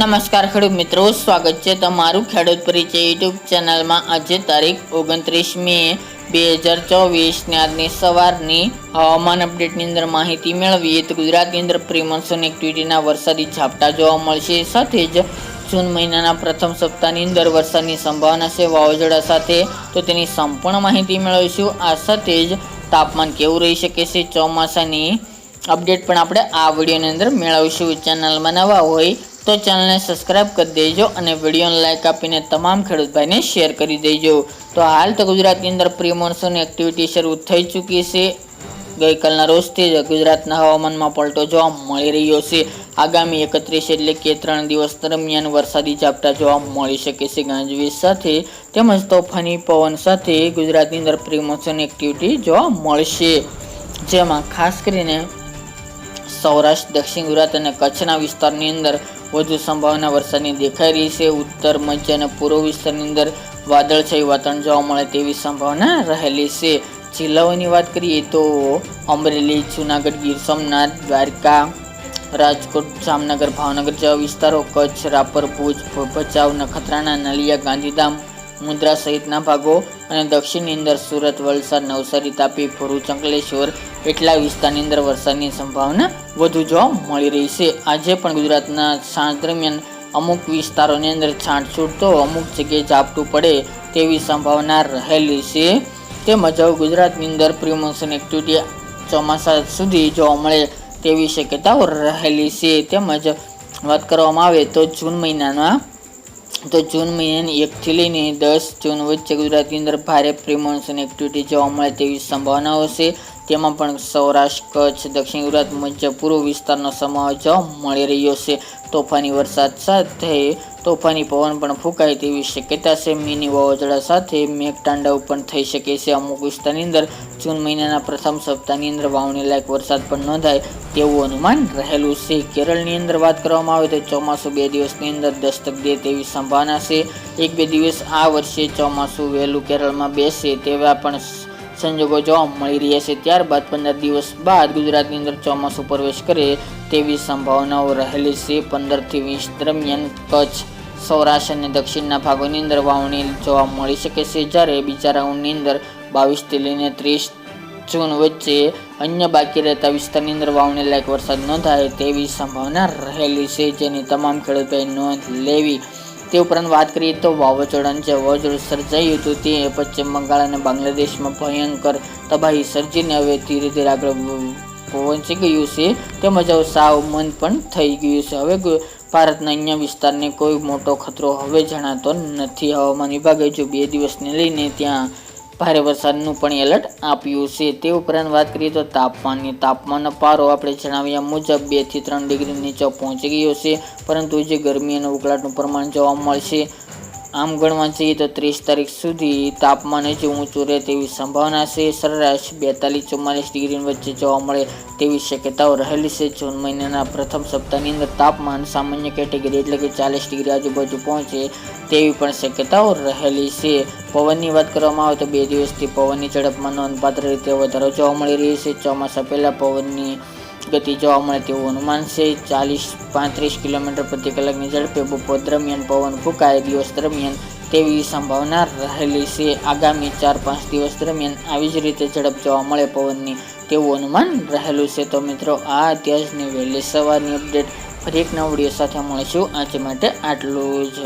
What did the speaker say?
નમસ્કાર ખેડૂત મિત્રો, સ્વાગત છે તમારું ખેડૂત પરિચય યુટ્યુબ ચેનલમાં. આજે તારીખ ઓગણત્રીસ મે બે હજાર ચોવીસની આજની સવારની હવામાન અપડેટની અંદર માહિતી મેળવીએ તો ગુજરાતની અંદર પ્રિમોન્સન એક્ટિવિટીના વરસાદી ઝાપટા જોવા મળશે. સાથે જ જૂન મહિનાના પ્રથમ સપ્તાહની અંદર વરસાદની સંભાવના છે વાવાઝોડા સાથે, તો તેની સંપૂર્ણ માહિતી મેળવીશું. આ સાથે જ તાપમાન કેવું રહી શકે છે ચોમાસાની અપડેટ પણ આપણે આ વિડીયોની અંદર મેળવીશું. ચેનલમાં નવા હોય તો ચેનલને સબસ્ક્રાઇબ કરી દેજો અને વિડીયોને લાઇક આપીને તમામ ખેડૂત ભાઈને શેર કરી દેજો. તો હાલ તો ગુજરાતની અંદર પ્રી મોન્સૂન એક્ટિવિટી શરૂ થઈ ચૂકી છે. ગઈકાલના રોજથી જ ગુજરાતના હવામાનમાં પલટો જોવા મળી રહ્યો છે. આગામી એકત્રીસ એટલે કે ત્રણ દિવસ દરમિયાન વરસાદી ઝાપટા જોવા મળી શકે છે. ગાંજવીજ સાથે તેમજ તોફાની પવન સાથે ગુજરાતની અંદર પ્રિમોશન એક્ટિવિટી જોવા મળશે. જેમાં ખાસ કરીને સૌરાષ્ટ્ર, દક્ષિણ ગુજરાત અને કચ્છના વિસ્તારની અંદર વધુ સંભાવના વરસાદની દેખાઈ રહી છે. ઉત્તર, મધ્ય અને પૂર્વ વિસ્તારની અંદર વાદળછાયું વાતાવરણ જોવા મળે તેવી સંભાવના રહેલી છે. જિલ્લાઓની વાત કરીએ તો અમરેલી, જુનાગઢ, ગીર સોમનાથ, દ્વારકા, રાજકોટ, જામનગર, ભાવનગર જેવા વિસ્તારો, કચ્છ, રાપર, ભુજ, ભચાઉ, નખત્રાણા, નલિયા, ગાંધીધામ, મુન્દ્રા સહિતના ભાગો અને દક્ષિણની અંદર સુરત, વલસાડ, નવસારી, તાપી, ભરૂચ, અંકલેશ્વર એટલા વિસ્તારની અંદર વરસાદની સંભાવના વધુ જોવા મળી રહી છે. આજે પણ ગુજરાતના સાંજ દરમિયાન અમુક વિસ્તારોની અંદર છાંટછૂટ તો અમુક જગ્યાએ ઝાપટું પડે તેવી સંભાવના રહેલી છે. તેમજ ગુજરાતની અંદર પ્રિમોન્સન એક્ટિવિટી ચોમાસા સુધી જોવા મળે તેવી શક્યતાઓ રહેલી છે. તેમજ વાત કરવામાં આવે તો જૂન મહિનાના તો જૂન મહિનાની એકથી લઈને દસ જૂન વચ્ચે ગુજરાતની અંદર ભારે પ્રી મોન્સૂન એક્ટિવિટી જોવા મળે તેવી સંભાવનાઓ છે. તેમાં પણ સૌરાષ્ટ્ર, કચ્છ, દક્ષિણ ગુજરાત, મધ્ય પૂર્વ વિસ્તારનો સમાવેશ મળી રહ્યો છે. તોફાની વરસાદ સાથે તોફાની પવન પણ ફૂંકાય તેવી શક્યતા છે. મિની વાવાઝોડા સાથે મેઘતાંડવ પણ થઈ શકે છે. અમુક વિસ્તારની અંદર જૂન મહિનાના પ્રથમ સપ્તાહની અંદર વાવણી લાયક વરસાદ પણ નોંધાય તેવું અનુમાન રહેલું છે. કેરળની અંદર વાત કરવામાં આવે તો ચોમાસું બે દિવસની અંદર દસ્તક દે તેવી સંભાવના છે. એક બે દિવસ આ વર્ષે ચોમાસું વહેલું કેરળમાં બેસે તેવા પણ સંજોગો જોવા મળી રહ્યા છે. ત્યારબાદ પંદર દિવસ બાદ ગુજરાતની અંદર ચોમાસું પ્રવેશ કરે તેવી સંભાવનાઓ રહેલી છે. પંદરથી વીસ દરમિયાન કચ્છ, સૌરાષ્ટ્ર અને દક્ષિણના ભાગોની અંદર વાવણી જોવા મળી શકે છે. જ્યારે બીજા રાઉન્ડની અંદર બાવીસથી લઈને ત્રીસ જૂન વચ્ચે અન્ય બાકી રહેતા વિસ્તારની અંદર વાવણી લાયક વરસાદ ન થાય તેવી સંભાવના રહેલી છે. જેની તમામ ખેડૂતોએ નોંધ લેવી તે ઉપરાંત વાત કરીએ તો વાવાઝોડાનું જે વાવાઝોડું સર્જાયું હતું તે પશ્ચિમ બંગાળ અને બાંગ્લાદેશમાં ભયંકર તબાહી સર્જીને હવે ધીરે ધીરે આગળ પહોંચી ગયું છે. તેમજ હવે સાવ મંદ પણ થઈ ગયું છે. હવે ભારતના અન્ય વિસ્તારને કોઈ મોટો ખતરો હવે જણાતો નથી. હવામાન વિભાગે જો બે દિવસને લઈને ત્યાં ભારે વરસાદનું પણ એલર્ટ આપ્યું છે. તે ઉપરાંત વાત કરીએ તો તાપમાનની, તાપમાનનો પારો આપણે જણાવ્યા મુજબ બેથી ત્રણ ડિગ્રી નીચે પહોંચી ગયો છે. પરંતુ જે ગરમી અને ઉકળાટનું પ્રમાણ જોવા મળશે આમ ગણવા જઈએ તો ત્રીસ તારીખ સુધી તાપમાન હજી ઊંચું રહે તેવી સંભાવના છે. સરેરાશ બેતાલીસ ચુમ્માલીસ ડિગ્રી વચ્ચે જોવા મળે તેવી શક્યતાઓ રહેલી છે. જૂન મહિનાના પ્રથમ સપ્તાહની અંદર તાપમાન સામાન્ય કેટેગરી એટલે કે ચાલીસ ડિગ્રી આજુબાજુ પહોંચે તેવી પણ શક્યતાઓ રહેલી છે. પવનની વાત કરવામાં આવે તો બે દિવસથી પવનની ઝડપમાં નોંધપાત્ર રીતે વધારો જોવા મળી રહી છે. ચોમાસા પહેલાં પવનની ગતિ જોવા મળે તેવું અનુમાન છે. ચાલીસ, પાંત્રીસ કિલોમીટર પ્રતિ કલાકની ઝડપે બપોર દરમિયાન પવન ફૂંકાય. દિવસ દરમિયાન તેવી સંભાવના રહેલી છે. આગામી ચાર, પાંચ દિવસ દરમિયાન આવી જ રીતે ઝડપ જોવા મળે પવનની તેવું અનુમાન રહેલું છે. તો મિત્રો, આ અત્યારની વહેલી સવારની અપડેટ. ફરી એક નવડીઓ સાથે મળીશું. આજે માટે આટલું જ.